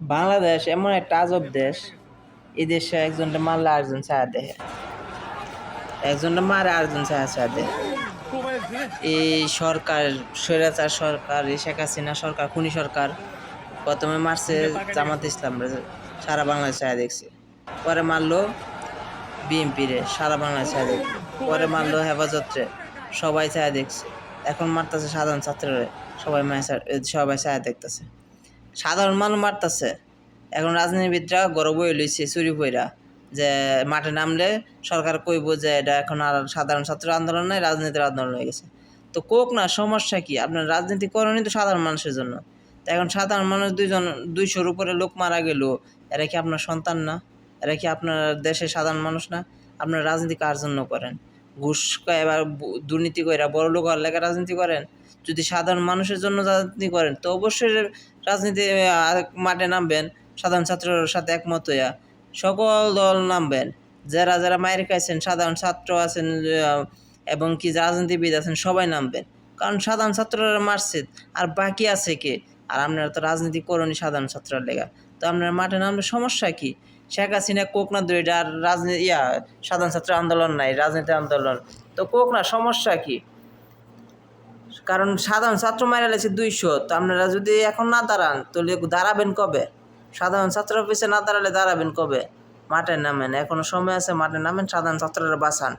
বাংলাদেশ এমন একটা আজব দেশ, এই দেশে একজনটা মারলে আরেকজন ছায়া দেহে একজনটা মারে, আরেকজন ছায়া ছায়া দেয়। এই সরকার, স্বৈরাচার সরকার শেখ হাসিনা সরকার, খুনি সরকার প্রথমে মারছে জামাত ইসলাম, সারা বাংলাদেশ ছায়া দেখছে। পরে মারলো বিএনপি রে, সারা বাংলাদেশ ছায়া দেখছে। পরে মারলো হেফাজত রে, সবাই ছায়া দেখছে। এখন মারতেছে সাধারণ ছাত্ররে, সবাই মায় সবাই ছায়া দেখতেছে। সাধারণ মানুষ মারতেছে। এখন রাজনীতিবিদরা গরব লইছে, চুরি পইরা যে মাঠে নামলে সরকার কইব যে এটা এখন আর সাধারণ ছাত্র আন্দোলন নয় রাজনীতির আন্দোলন হয়ে গেছে। তো কোক না, সমস্যা কি? আপনার রাজনীতি করেনি তো সাধারণ মানুষের জন্য। তো এখন সাধারণ মানুষ দুইজন, দুইশোর উপরে লোক মারা গেল, এরা কি আপনার সন্তান না? এরা কি আপনার দেশের সাধারণ মানুষ না? আপনার রাজনীতি কার জন্য করেন? ঘুষ এবার দুর্নীতি করে বড় লোক হওয়ার লেগে রাজনীতি করেন। যদি সাধারণ মানুষের জন্য রাজনীতি করেন, তো অবশ্যই রাজনীতি মাঠে নামবেন। সাধারণ ছাত্রের সাথে একমত হইয়া সকল দল নামবেন। যারা যারা মায়ের খাইছেন, সাধারণ ছাত্র আছেন এবং কি রাজনীতিবিদ আছেন, সবাই নামবেন। কারণ সাধারণ ছাত্ররা মারছে, আর বাকি আছে কে? আর আপনারা তো রাজনীতি করনি সাধারণ ছাত্রের লেগা। তো আপনারা মাঠে নামলে সমস্যা কি? শেখ হাসিনা কোক না দুইটা, আর রাজনীতি, ইয়া, সাধারণ ছাত্র আন্দোলন নাই, রাজনীতি আন্দোলন। তো কোক না, সমস্যা কি? কারণ সাধারণ ছাত্র মারা লেছে দুইশো, তো আপনারা যদি এখন না দাঁড়ান, তাহলে দাঁড়াবেন কবে? সাধারণ ছাত্র অফিসে না দাঁড়ালে দাঁড়াবেন কবে? মাঠে নামেন, এখনও সময় আছে, মাঠে নামেন, সাধারণ ছাত্ররা বাঁচান।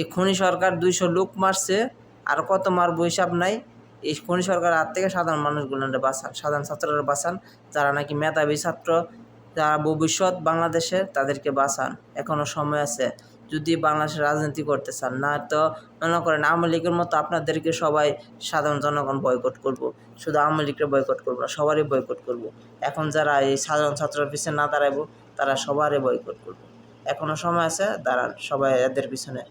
এই খনি সরকার দুইশো লোক মারছে, আর কত মারবো হিসাব নাই। এই খনি সরকার হাত থেকে সাধারণ মানুষগুলো বাঁচান, সাধারণ ছাত্ররা বাঁচান, যারা নাকি মেধাবী ছাত্র যারা ভবিষ্যৎ বাংলাদেশের তাদেরকে বাঁচান। এখনও সময় আছে। যদি বাংলাদেশের রাজনীতি করতে চান, না তো মনে করেন আওয়ামী লীগের মতো আপনাদেরকে সবাই সাধারণ জনগণ বয়কট করব। শুধু আওয়ামী লীগকে বয়কট করব না, সবারই বয়কট করব। এখন যারা এই সাধারণ ছাত্রের পিছনে না দাঁড়াবো তারা সবারই বয়কট করব। এখনও সময় আছে, দাঁড়ান, সবাই এদের পিছনে